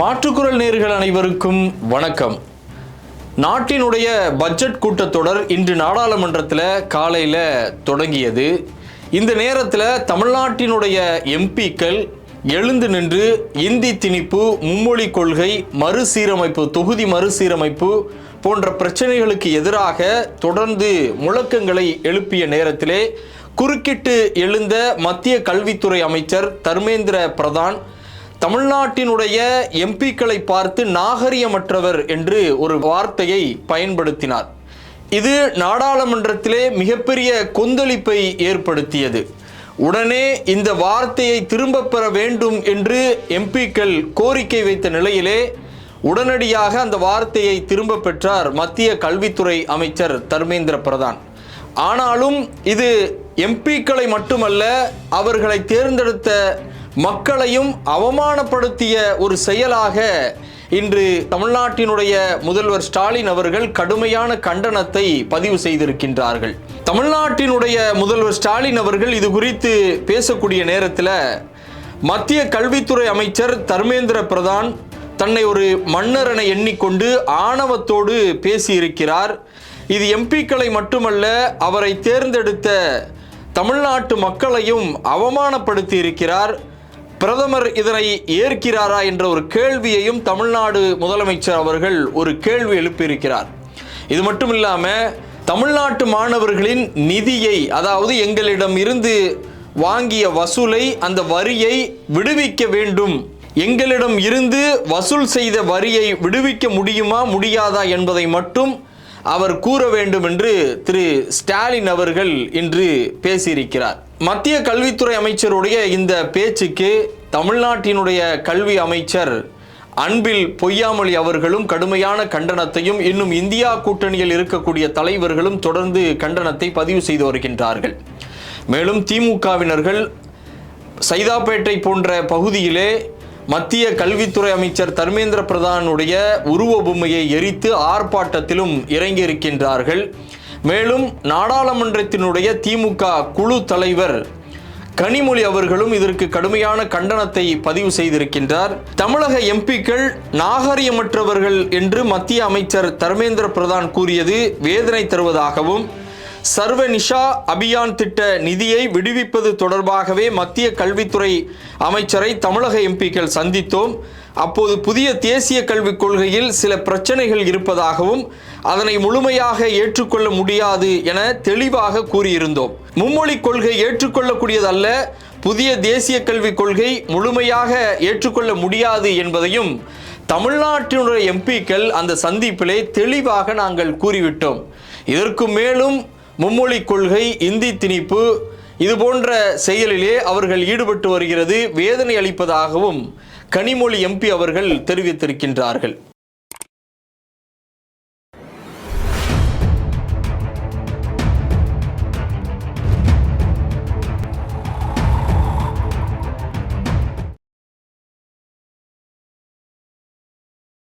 மாற்றுக்குரல் நேர்கள் அனைவருக்கும் வணக்கம். நாட்டினுடைய பட்ஜெட் கூட்டத்தொடர் இன்று நாடாளுமன்றத்தில் காலையில் தொடங்கியது. இந்த நேரத்தில் தமிழ்நாட்டினுடைய எம்பிக்கள் எழுந்து நின்று இந்தி திணிப்பு மும்மொழி கொள்கை மறுசீரமைப்பு தொகுதி மறுசீரமைப்பு போன்ற பிரச்சனைகளுக்கு எதிராக தொடர்ந்து முழக்கங்களை எழுப்பிய நேரத்திலே குறுக்கிட்டு எழுந்த மத்திய கல்வித்துறை அமைச்சர் தர்மேந்திர பிரதான் தமிழ்நாட்டினுடைய எம்பிக்களை பார்த்து நாகரிகமற்றவர் என்று ஒரு வார்த்தையை பயன்படுத்தினார். இது நாடாளுமன்றத்திலே மிகப்பெரிய கொந்தளிப்பை ஏற்படுத்தியது. உடனே இந்த வார்த்தையை திரும்பப் பெற வேண்டும் என்று எம்பிக்கள் கோரிக்கை வைத்த நிலையிலே உடனடியாக அந்த வார்த்தையை திரும்ப பெற்றார் மத்திய கல்வித்துறை அமைச்சர் தர்மேந்திர பிரதான். ஆனாலும் இது எம்பிக்களை மட்டுமல்ல அவர்களை தேர்ந்தெடுத்த மக்களையும் அவமானப்படுத்திய ஒரு செயலாக இன்று தமிழ்நாட்டினுடைய முதல்வர் ஸ்டாலின் அவர்கள் கடுமையான கண்டனத்தை பதிவு செய்திருக்கின்றார்கள். தமிழ்நாட்டினுடைய முதல்வர் ஸ்டாலின் அவர்கள் இது குறித்து பேசக்கூடிய நேரத்தில் மத்திய கல்வித்துறை அமைச்சர் தர்மேந்திர பிரதான் தன்னை ஒரு மன்னர் என எண்ணிக்கொண்டு ஆணவத்தோடு பேசியிருக்கிறார். இது எம்பிக்களை மட்டுமல்ல அவரை தேர்ந்தெடுத்த தமிழ்நாட்டு மக்களையும் அவமானப்படுத்தி இருக்கிறார் பிரதமர் இதனை ஏற்கிறாரா என்ற ஒரு கேள்வியையும் தமிழ்நாடு முதலமைச்சர் அவர்கள் ஒரு கேள்வி எழுப்பியிருக்கிறார். இது மட்டும் இல்லாமல் தமிழ்நாட்டு மாணவர்களின் நிதியை அதாவது எங்களிடம் இருந்து வாங்கிய வசூலை அந்த வரியை விடுவிக்க வேண்டும். எங்களிடம் இருந்து வசூல் செய்த வரியை விடுவிக்க முடியுமா முடியாதா என்பதை மட்டும் அவர் கூற வேண்டும் என்று திரு ஸ்டாலின் அவர்கள் இன்று பேசியிருக்கிறார். மத்திய கல்வித்துறை அமைச்சருடைய இந்த பேச்சுக்கு தமிழ்நாட்டினுடைய கல்வி அமைச்சர் அன்பில் பொய்யாமொழி அவர்களும் கடுமையான கண்டனத்தையும் இன்னும் இந்தியா கூட்டணியில் இருக்கக்கூடிய தலைவர்களும் தொடர்ந்து கண்டனத்தை பதிவு செய்து வருகின்றார்கள். மேலும் திமுகவினர்கள் சைதாப்பேட்டை போன்ற பகுதியிலே மத்திய கல்வித்துறை அமைச்சர் தர்மேந்திர பிரதானுடைய உருவ பொம்மையை எரித்து ஆர்ப்பாட்டத்திலும் இறங்கியிருக்கின்றார்கள். மேலும் நாடாளுமன்றத்தினுடைய திமுக குழு தலைவர் கனிமொழி அவர்களும் இதற்கு கடுமையான கண்டனத்தை பதிவு செய்திருக்கின்றார். தமிழக எம்பிக்கள் நாகரிகமற்றவர்கள் என்று மத்திய அமைச்சர் தர்மேந்திர பிரதான் கூறியது வேதனை தருவதாகவும் சர்வ நிஷா அபியான் திட்ட நிதியை விடுவிப்பது தொடர்பாகவே மத்திய கல்வித்துறை அமைச்சரை தமிழக எம்பிக்கள் சந்தித்தோம். அப்போது புதிய தேசிய கல்விக் கொள்கையில் சில பிரச்சனைகள் இருப்பதாகவும் அதனை முழுமையாக ஏற்றுக்கொள்ள முடியாது என தெளிவாக கூறியிருந்தோம். மும்மொழி கொள்கை ஏற்றுக்கொள்ளக்கூடியதல்ல புதிய தேசிய கல்விக் கொள்கை முழுமையாக ஏற்றுக்கொள்ள முடியாது என்பதையும் தமிழ்நாட்டினுடைய எம்பிக்கள் அந்த சந்திப்பிலே தெளிவாக நாங்கள் கூறிவிட்டோம். இதற்கு மேலும் மும்மொழி கொள்கை இந்தி திணிப்பு இது போன்ற செயலிலே அவர்கள் ஈடுபட்டு வருகிறது வேதனை அளிப்பதாகவும் கனிமொழி எம்பி அவர்கள் தெரிவித்திருக்கின்றார்கள்.